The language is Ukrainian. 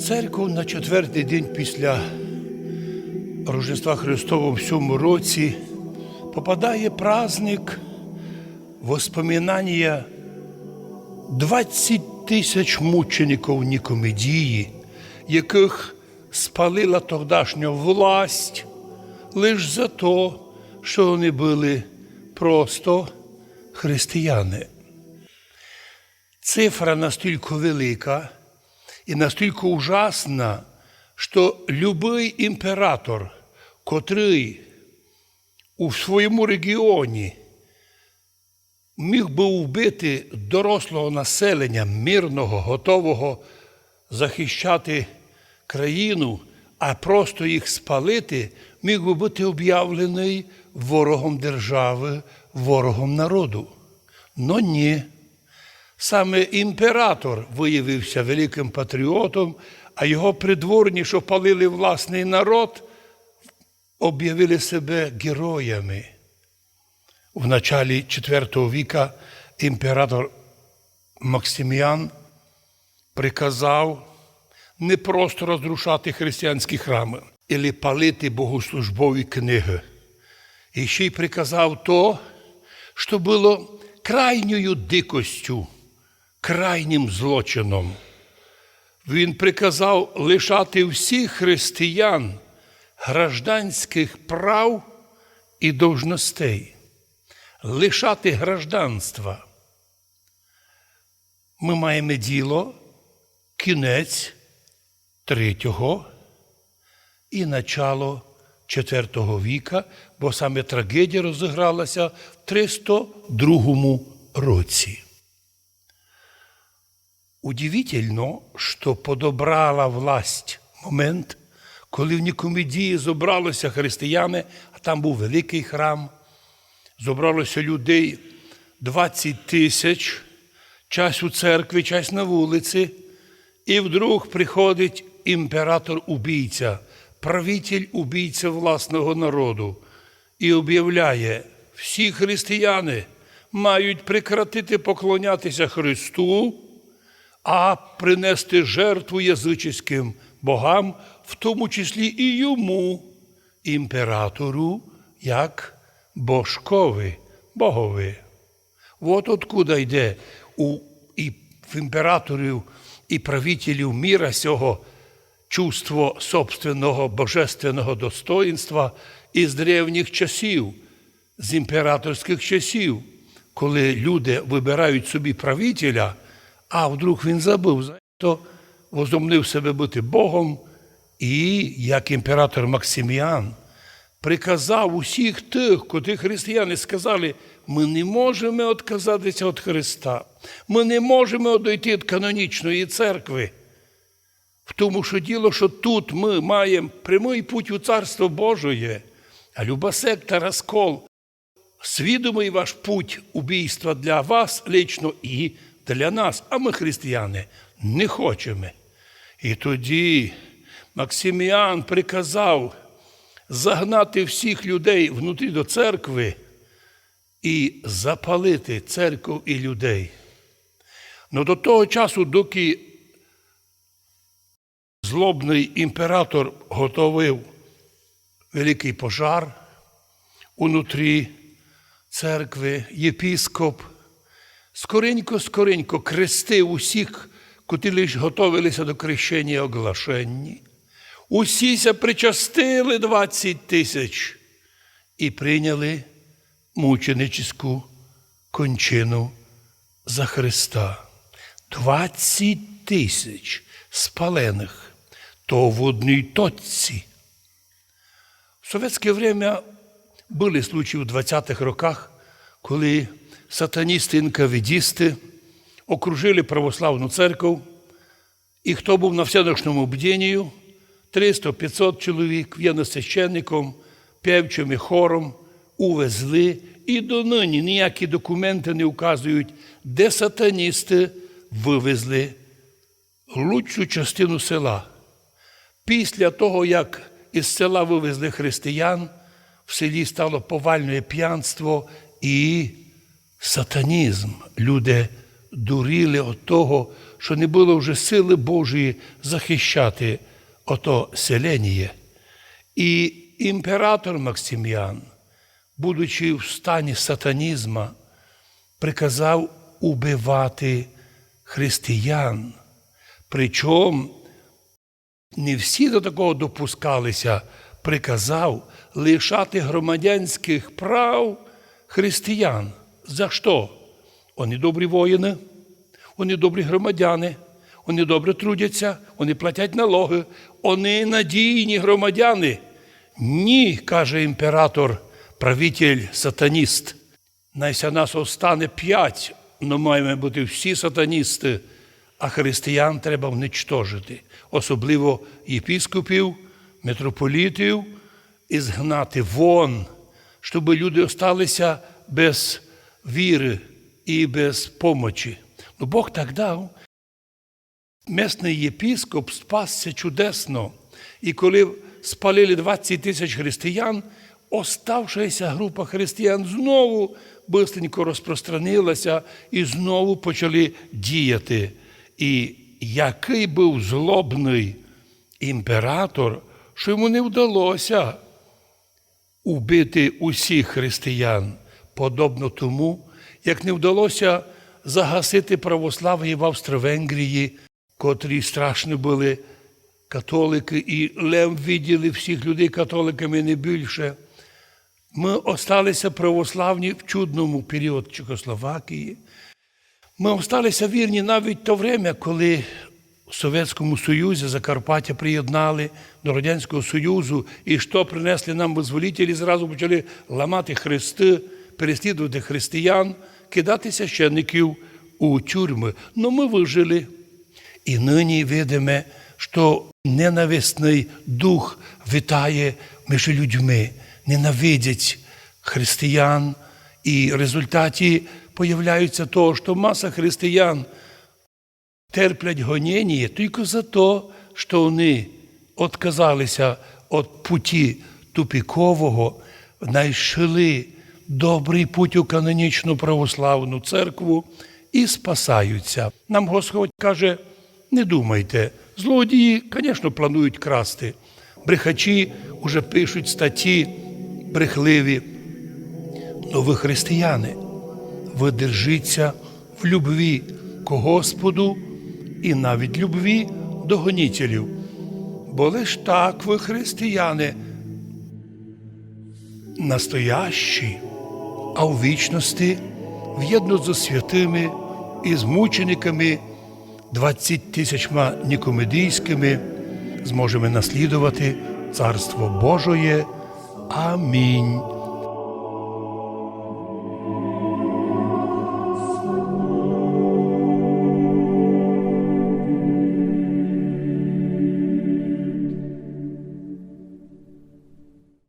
Церква на четвертий день після Рождества Христового в цьому році попадає праздник воспоминання 20 тисяч мучеників Нікомедії, яких спалила тогдашня власть лише за те, що вони були просто християни. Цифра настільки велика і настільки ужасна, що будь-який імператор, котрий у своєму регіоні міг би вбити дорослого населення, мирного, готового захищати країну, а просто їх спалити, міг би бути об'явлений ворогом держави, ворогом народу. Но ні. Саме імператор виявився великим патріотом, а його придворні, що палили власний народ, об'явили себе героями. В началі IV віка імператор Максиміан приказав не просто розрушати християнські храми, але палити богослужбові книги. І ще й приказав то, що було крайньою дикостю, крайнім злочином. Він приказав лишати всіх християн гражданських прав і должностей, лишати гражданства. Ми маємо діло кінець третього і начало IV віка, бо саме трагедія розігралася в 302 році. Удивительно, що подобрала власть момент, коли в Нікомедії зібралися християни, а там був великий храм, зібралося людей 20 тисяч, час у церкві, час на вулиці, і вдруг приходить імператор-убійця, правитель убійця власного народу, і об'являє, всі християни мають прекратити поклонятися Христу а принести жертву язичським богам, в тому числі і йому, імператору, як божкові, богові. От откуда йде у і в імператорів і правителів міра сього чувство собственного божественного достоїнства із древніх часів, з імператорських часів, коли люди вибирають собі правителя. А вдруг він забув, то возомнив себе бути Богом, і, як імператор Максиміан, приказав усіх тих, котрі християни сказали, ми не можемо відказатися від Христа, ми не можемо одійти від канонічної церкви. В тому, що діло, що тут ми маємо прямий путь у Царство Божоє, а люба секта розкол, свідомий ваш путь убійства для вас лично і для нас, а ми, християни, не хочемо. І тоді Максиміан приказав загнати всіх людей внутрі до церкви і запалити церкву і людей. Но до того часу, доки злобний імператор готовив великий пожар унутрі церкви, єпіскоп скоренько-скоренько крестив усіх, котрі лише готовилися до крещення і оглашенні. Усіся причастили 20 тисяч і прийняли мученическу кончину за Христа. 20 тисяч спалених то в одній точці. В совєтське время були случаї в 20-х роках, коли сатаністи інкавідісти окружили православну церкву, і хто був на всеночному бдінню, 300-500 чоловік священником, певчим і хором увезли, і донині ніякі документи не вказують, де сатаністи вивезли лучшу частину села. Після того, як із села вивезли християн, в селі стало повальне п'янство і сатанізм. Люди дуріли від того, що не було вже сили Божої захищати ото селеніє. І імператор Максиміан, будучи в стані сатанізма, приказав убивати християн. Причому не всі до такого допускалися, приказав лишати громадянських прав християн. За що? Вони добрі воїни, вони добрі громадяни, вони добре трудяться, вони платять налоги, вони надійні громадяни. Ні, каже імператор, правитель сатаніст. Найся нас остане п'ять, але маємо бути всі сатаністи, а християн треба вничтожити, особливо єпіскопів, митрополітів, і згнати вон, щоб люди осталися без віри і без помочі. Ну, Бог так дав. Месний єпіскоп спасся чудесно. І коли спалили 20 тисяч християн, оставшаяся група християн знову бистренько розпространилася і знову почали діяти. І який був злобний імператор, що йому не вдалося убити усіх християн, подобно тому, як не вдалося загасити православ'я в Австро-Венгрії, котрі страшно були католики, і Лев виділи всіх людей католиками не більше. Ми осталися православні в чудному період Чехословакії. Ми осталися вірні навіть то время, коли в Совєтському Союзі Закарпаття приєднали до Радянського Союзу, і що принесли нам визволителі, зразу почали ламати хрести, переслідувати християн, кидати священників у тюрми. Ну ми вижили. І нині видимо, що ненависний дух витає між людьми, ненавидять християн, і в результаті появляється то, що маса християн терплять гонення тільки за те, що вони відказалися від путі тупікового, знайшли добрий путь у канонічну православну церкву і спасаються. Нам Господь каже, не думайте, злодії, звісно, планують красти. Брехачі вже пишуть статті брехливі. Но ви християни, ви держіться в любві к Господу і навіть любві до гонітелів. Бо лиш так ви християни, настоящі, а у вічності в'єдно зі святими і з мучениками, двадцять тисячма нікомедійськими, зможемо наслідувати Царство Божоє. Амінь.